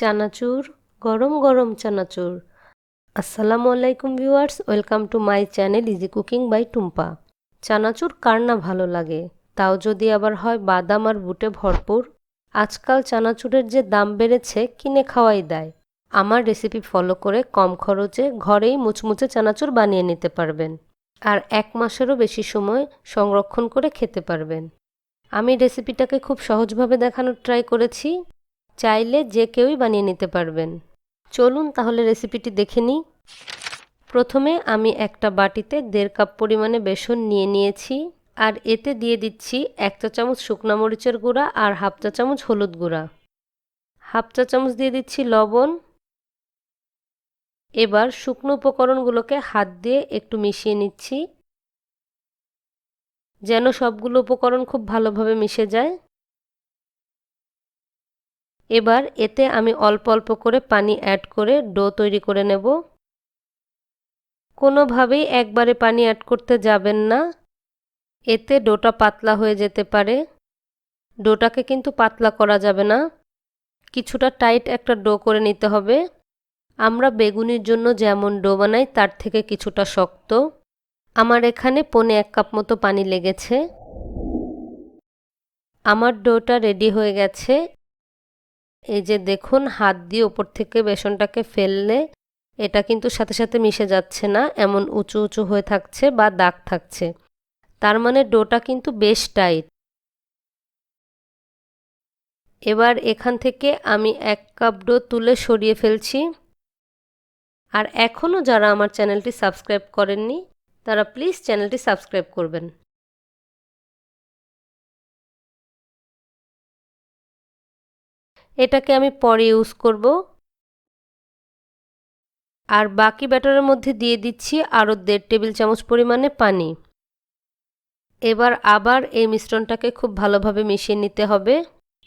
চানাচুর, গরম গরম চানাচুর। আসসালামু আলাইকুম viewers, welcome to my channel easy cooking by Tumpa. চানাচুর কার না ভালো লাগে? তাও যদি আবার হয় বাদাম আর বুটে ভরপুর। আজকাল চানাচুরের যে দাম বেড়েছে কিনে খাওয়াই দেয়। আমার রেসিপি ফলো করে কম খরচে ঘরেই মুচমুচে চানাচুর বানিয়ে নিতে পারবেন। আর এক মাসেরও বেশি সময় সংরক্ষণ করে খেতে পারবেন। আমি রেসিপিটাকে খুব সহজভাবে দেখানোর ট্রাই করেছি। চাইলে যে কেউই বানিয়ে নিতে পারবেন। চলুন তাহলে রেসিপিটি দেখে নিই। প্রথমে আমি একটা বাটিতে দেড় কাপ পরিমাণে বেসন নিয়ে নিয়েছি আর এতে দিয়ে দিচ্ছি এক চা চামচ শুকনো মরিচের গুঁড়া আর হাফ চা চামচ হলুদ গুঁড়া। হাফ চা চামচ দিয়ে দিচ্ছি লবণ। এবার শুকনো উপকরণগুলোকে হাত দিয়ে একটু মিশিয়ে নিচ্ছি। যেন সবগুলো উপকরণ খুব ভালোভাবে মিশে যায়। এবার এতে আমি অল্প অল্প করে পানি অ্যাড করে ডো তৈরি করে নেব। কোনোভাবেই একবারে পানি অ্যাড করতে যাবেন না। এতে ডোটা পাতলা হয়ে যেতে পারে। ডোটাকে কিন্তু পাতলা করা যাবে না। কিছুটা টাইট একটা ডো করে নিতে হবে। আমরা বেগুনির জন্য যেমন ডো বানাই, তার থেকে কিছুটা শক্ত। আমার এখানে পনে এক কাপ মতো পানি লেগেছে। আমার ডোটা রেডি হয়ে গেছে। এই যে দেখুন, হাত দিয়ে ওপর থেকে বেসনটাকে ফেললে এটা কিন্তু সাথে সাথে মিশে যাচ্ছে না, এমন উঁচু উঁচু হয়ে থাকছে বা দাগ থাকছে। তার মানে ডোটা কিন্তু বেশ টাইট। এবার এখান থেকে আমি এক কাপ ডো তুলে সরিয়ে ফেলছি। আর এখনও যারা আমার চ্যানেলটি সাবস্ক্রাইব করেননি, তারা প্লিজ চ্যানেলটি সাবস্ক্রাইব করবেন। এটাকে আমি পরে ইউজ করব। আর বাকি ব্যাটারের মধ্যে দিয়ে দিচ্ছি আরও দেড় টেবিল চামচ পরিমাণে পানি। এবার আবার এই মিশ্রণটাকে খুব ভালোভাবে মিশিয়ে নিতে হবে।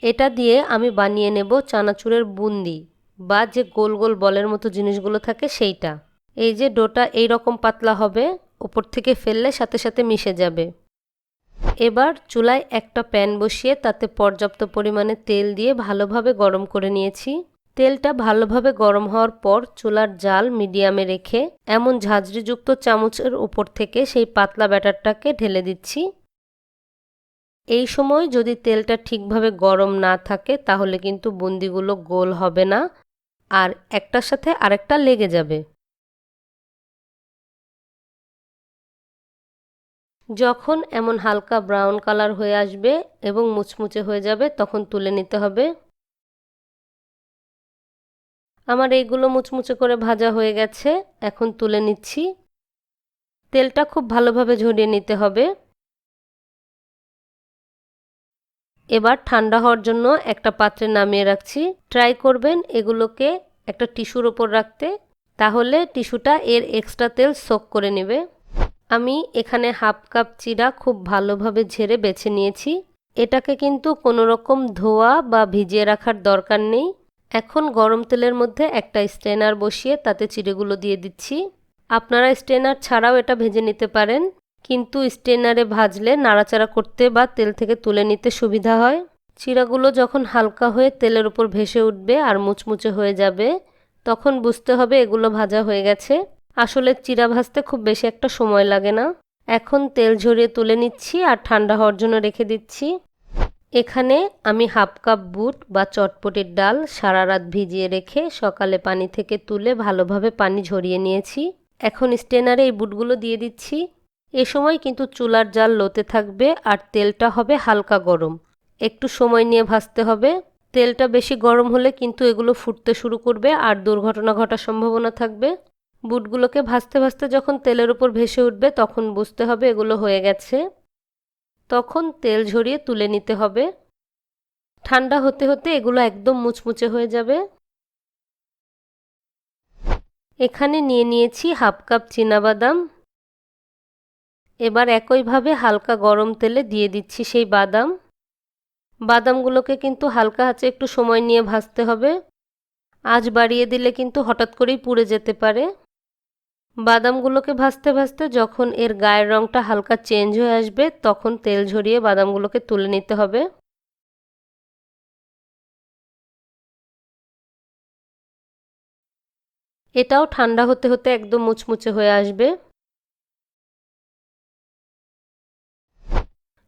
এটা দিয়ে আমি বানিয়ে নেব চানাচুরের বুন্দি বা যে গোল গোল বলের মতো জিনিসগুলো থাকে সেইটা। এই যে ডোটা এই রকম পাতলা হবে ওপর থেকে ফেললে সাথে সাথে মিশে যাবে। এবার চুলায় একটা প্যান বসিয়ে তাতে পর্যাপ্ত পরিমাণে তেল দিয়ে ভালোভাবে গরম করে নিয়েছি। তেলটা ভালোভাবে গরম হওয়ার পর চুলার জাল মিডিয়ামে রেখে এমন ঝাঁঝরিযুক্ত চামচের উপর থেকে সেই পাতলা ব্যাটারটাকে ঢেলে দিচ্ছি। এই সময় যদি তেলটা ঠিকভাবে গরম না থাকে তাহলে কিন্তু বুন্দিগুলো গোল হবে না। আর একটার সাথে আরেকটা লেগে যাবে। যখন এমন হালকা ব্রাউন কালার হয়ে আসবে এবং মুচমুচে হয়ে যাবে, তখন তুলে নিতে হবে। আমার এইগুলো মুচমুচে করে ভাজা হয়ে গেছে, এখন তুলে নিচ্ছি। তেলটা খুব ভালোভাবে ঝরিয়ে নিতে হবে। এবার ঠান্ডা হওয়ার জন্য একটা পাত্রে নামিয়ে রাখছি। ট্রাই করবেন এগুলোকে একটা টিস্যুর ওপর রাখতে, তাহলে টিস্যুটা এর এক্সট্রা তেল সোক করে নেবে। আমি এখানে হাফ কাপ চিরা খুব ভালোভাবে ঝেড়ে বেছে নিয়েছি। এটাকে কিন্তু কোনো রকম ধোয়া বা ভিজিয়ে রাখার দরকার নেই। এখন গরম তেলের মধ্যে একটা স্ট্রেনার বসিয়ে তাতে চিড়েগুলো দিয়ে দিচ্ছি। আপনারা স্ট্রেনার ছাড়াও এটা ভেজে নিতে পারেন, কিন্তু স্ট্রেনারে ভাজলে নাড়াচাড়া করতে বা তেল থেকে তুলে নিতে সুবিধা হয়। চিড়াগুলো যখন হালকা হয়ে তেলের উপর ভেসে উঠবে আর মুচমুচে হয়ে যাবে, তখন বুঝতে হবে এগুলো ভাজা হয়ে গেছে। আসলে চিরা ভাজতে খুব বেশি একটা সময় লাগে না। এখন তেল ঝরিয়ে তুলে নিচ্ছি আর ঠান্ডা হওয়ার জন্য রেখে দিচ্ছি। এখানে আমি হাফ কাপ বুট বা চটপটির ডাল সারা রাত ভিজিয়ে রেখে সকালে পানি থেকে তুলে ভালোভাবে পানি ঝরিয়ে নিয়েছি। এখন স্টেনারে এই বুটগুলো দিয়ে দিচ্ছি। এ সময় কিন্তু চুলার জাল লোতে থাকবে আর তেলটা হবে হালকা গরম। একটু সময় নিয়ে ভাজতে হবে। তেলটা বেশি গরম হলে কিন্তু এগুলো ফুটতে শুরু করবে আর দুর্ঘটনা ঘটার সম্ভাবনা থাকবে। বুটগুলোকে ভাজতে ভাজতে যখন তেলের উপর ভেসে উঠবে, তখন বুঝতে হবে এগুলো হয়ে গেছে। তখন তেল ঝরিয়ে তুলে নিতে হবে। ঠান্ডা হতে হতে এগুলো একদম মুচমুচে হয়ে যাবে। এখানে নিয়ে নিয়েছি হাফ কাপ বাদাম এবার একইভাবে হালকা গরম তেলে দিয়ে দিচ্ছি সেই বাদাম। বাদামগুলোকে কিন্তু হালকা হাঁচে একটু সময় নিয়ে ভাজতে হবে। আজ বাড়িয়ে দিলে কিন্তু হঠাৎ করেই পুড়ে যেতে পারে। বাদামগুলোকে ভাজতে ভাজতে যখন এর গায়ের রঙটা হালকা চেঞ্জ হয়ে আসবে, তখন তেল ঝরিয়ে বাদামগুলোকে তুলে নিতে হবে। এটাও ঠান্ডা হতে হতে একদম মুচমুচে হয়ে আসবে।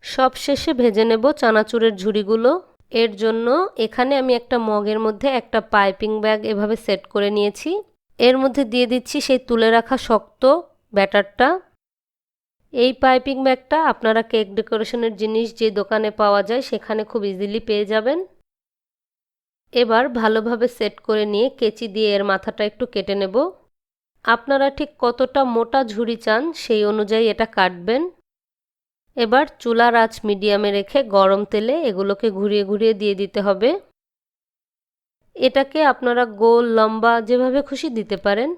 সব শেষে ভেজে নেব চানাচুরের ঝুড়িগুলো। এর জন্য এখানে আমি একটা মগের মধ্যে একটা পাইপিং ব্যাগ এভাবে সেট করে নিয়েছি। এর মধ্যে দিয়ে দিচ্ছি সেই তুলে রাখা শক্ত ব্যাটারটা। এই পাইপিং ব্যাগটা আপনারা কেক ডেকোরেশনের জিনিস যে দোকানে পাওয়া যায় সেখানে খুব ইজিলি পেয়ে যাবেন। এবার ভালোভাবে সেট করে নিয়ে কেচি দিয়ে এর মাথাটা একটু কেটে নেব। আপনারা ঠিক কতটা মোটা ঝুড়ি চান সেই অনুযায়ী এটা কাটবেন। এবার চুলার আঁচ মিডিয়ামে রেখে গরম তেলে এগুলোকে ঘুরিয়ে ঘুরিয়ে দিয়ে দিতে হবে। এটাকে আপনারা গোল, লম্বা যেভাবে খুশি দিতে পারেন,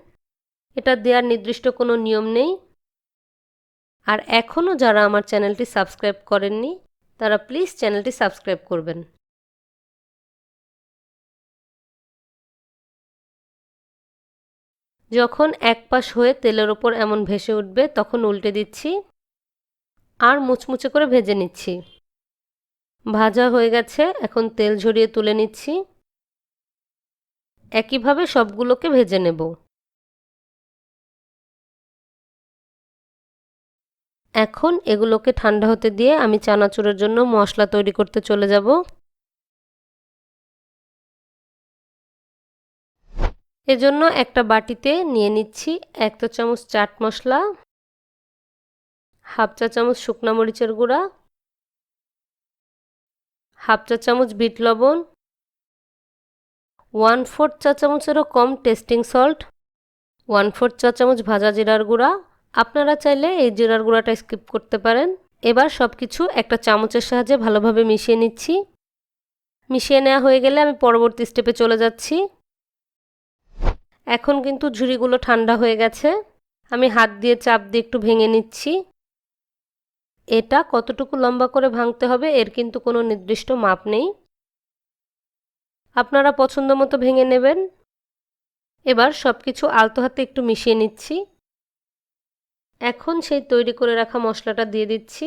এটা দেওয়ার নির্দিষ্ট কোনো নিয়ম নেই। আর এখনও যারা আমার চ্যানেলটি সাবস্ক্রাইব করেননি, তারা প্লিজ চ্যানেলটি সাবস্ক্রাইব করবেন। যখন এক পাশ হয়ে তেলের ওপর এমন ভেসে উঠবে, তখন উল্টে দিচ্ছি আর মুচমুচে করে ভেজে নিচ্ছি। ভাজা হয়ে গেছে, এখন তেল ঝরিয়ে তুলে নিচ্ছি। একইভাবে সবগুলোকে ভেজে নেব। এখন এগুলোকে ঠান্ডা হতে দিয়ে আমি চানাচুরের জন্য মশলা তৈরি করতে চলে যাব। এজন্য একটা বাটিতে নিয়ে নিচ্ছি এক চা চামচ চাট মশলা, হাফ চা চামচ শুকনা মরিচের গুঁড়া, হাফ চা চামচ বিট লবণ ওয়ান ফোর্থ চা চামচেরও কম টেস্টিং সল্ট ওয়ান ফোর্থ চা চামচ ভাজা জিরার গুঁড়া। আপনারা চাইলে এই জিরার গুঁড়াটা স্কিপ করতে পারেন। এবার সব কিছু একটা চামচের সাহায্যে ভালোভাবে মিশিয়ে নিচ্ছি। মিশিয়ে নেওয়া হয়ে গেলে আমি পরবর্তী স্টেপে চলে যাচ্ছি। এখন কিন্তু ঝুড়িগুলো ঠান্ডা হয়ে গেছে। আমি হাত দিয়ে চাপ দিয়ে একটু ভেঙে নিচ্ছি। এটা কতটুকু লম্বা করে ভাঙতে হবে এর কিন্তু কোনো নির্দিষ্ট মাপ নেই। আপনারা পছন্দ মতো ভেঙে নেবেন। এবার সব কিছু আলতো হাতে একটু মিশিয়ে নিচ্ছি। এখন সেই তৈরি করে রাখা মশলাটা দিয়ে দিচ্ছি।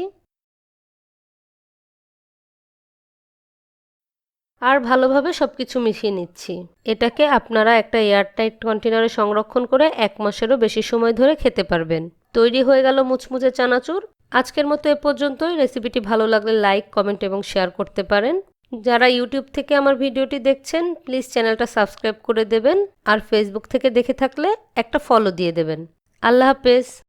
আর ভালোভাবে সব কিছু মিশিয়ে নিচ্ছি। এটাকে আপনারা একটা এয়ারটাইট কন্টেনারে সংরক্ষণ করে এক মাসেরও বেশি সময় ধরে খেতে পারবেন। তৈরি হয়ে গেল মুচমুচে চানাচুর। আজকের মতো এ পর্যন্তই। রেসিপিটি ভালো লাগলে লাইক, কমেন্ট এবং শেয়ার করতে পারেন। যারা ইউটিউব থেকে আমার ভিডিওটি দেখছেন প্লিজ চ্যানেলটা সাবস্ক্রাইব করে দেবেন আর ফেসবুক থেকে দেখে থাকলে একটা ফলো দিয়ে দেবেন। আল্লাহ হাফেজ।